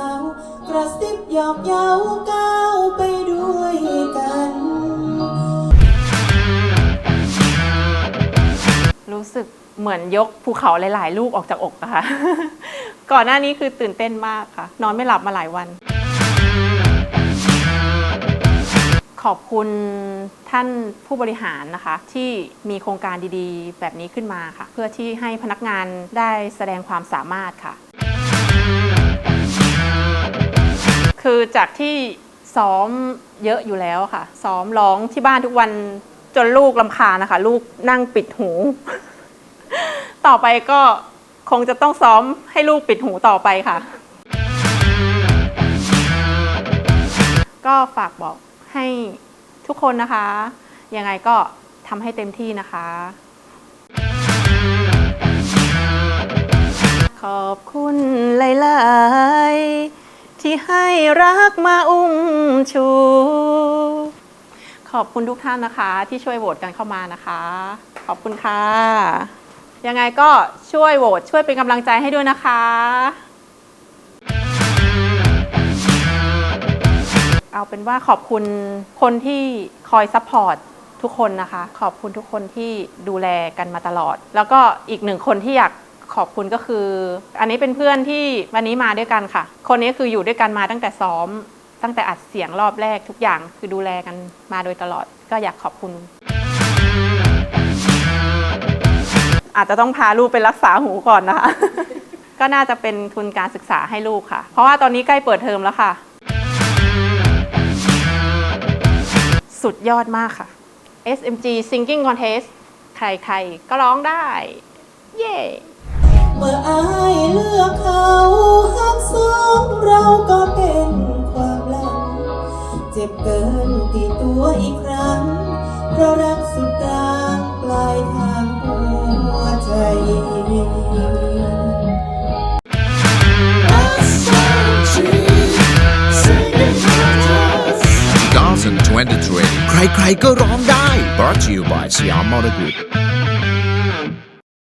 าวกระซิบหยอกเย้าก้าวไปด้วยกัน รู้สึกเหมือนยกภูเขาหลาย ๆ ลูกออกจากอกอะค่ะ ก่อนหน้านี้คือตื่นเต้นมากค่ะ นอนไม่หลับมาหลายวัน ขอบคุณท่านผู้บริหารนะคะ ที่มีโครงการดีๆ แบบนี้ขึ้นมาค่ะ เพื่อที่ให้พนักงานได้แสดงความสามารถค่ะ คือจากที่ซ้อมเยอะอยู่แล้วค่ะ ซ้อมร้องที่บ้านทุกวันจนลูกลำคาญนะคะ ลูกนั่งปิดหู ต่อไปก็คงจะต้องซ้อมให้ลูกปิดหูต่อไปค่ะ ก็ฝากบอกให้ทุกคนนะคะ ยังไงก็ทำให้เต็มที่นะคะ ขอบคุณ ที่ให้รักมาอุ้มชู ขอบคุณทุกท่านนะคะ ที่ช่วยโหวตกันเข้ามานะคะ ขอบคุณค่ะ ยังไงก็ช่วยโหวตช่วยเป็นกำลังใจให้ด้วยนะคะเอาเป็นว่าขอบคุณคนที่คอยซัพพอร์ตทุกคนนะคะ ขอบคุณทุกคนที่ดูแลกันมาตลอด แล้วก็อีกหนึ่งคนที่อยาก ขอบคุณก็คือ อันนี้เป็นเพื่อนที่วันนี้มาด้วยกันค่ะ คนนี้คืออยู่ด้วยกันมาตั้งแต่ซ้อม ตั้งแต่อัดเสียงรอบแรกทุกอย่างคือดูแลกันมาโดยตลอดก็อยากขอบคุณ อาจจะต้องพาลูกไปรักษาหูก่อนนะคะ ก็น่าจะเป็นทุนการศึกษาให้ลูกค่ะ เพราะว่าตอนนี้ใกล้เปิดเทอมแล้วค่ะ สุดยอดมากค่ะ SMG Singing Contest ใครๆก็ร้องได้ เย้ เมื่ออายเลือกเขาหักสองเราก็เป็นความลับเจ็บเกินตีตัวอีกครั้ง เพราะรักสุดกลางปลายทางหัวใจ2023 ใครๆก็ร้องได้ brought to you by สยา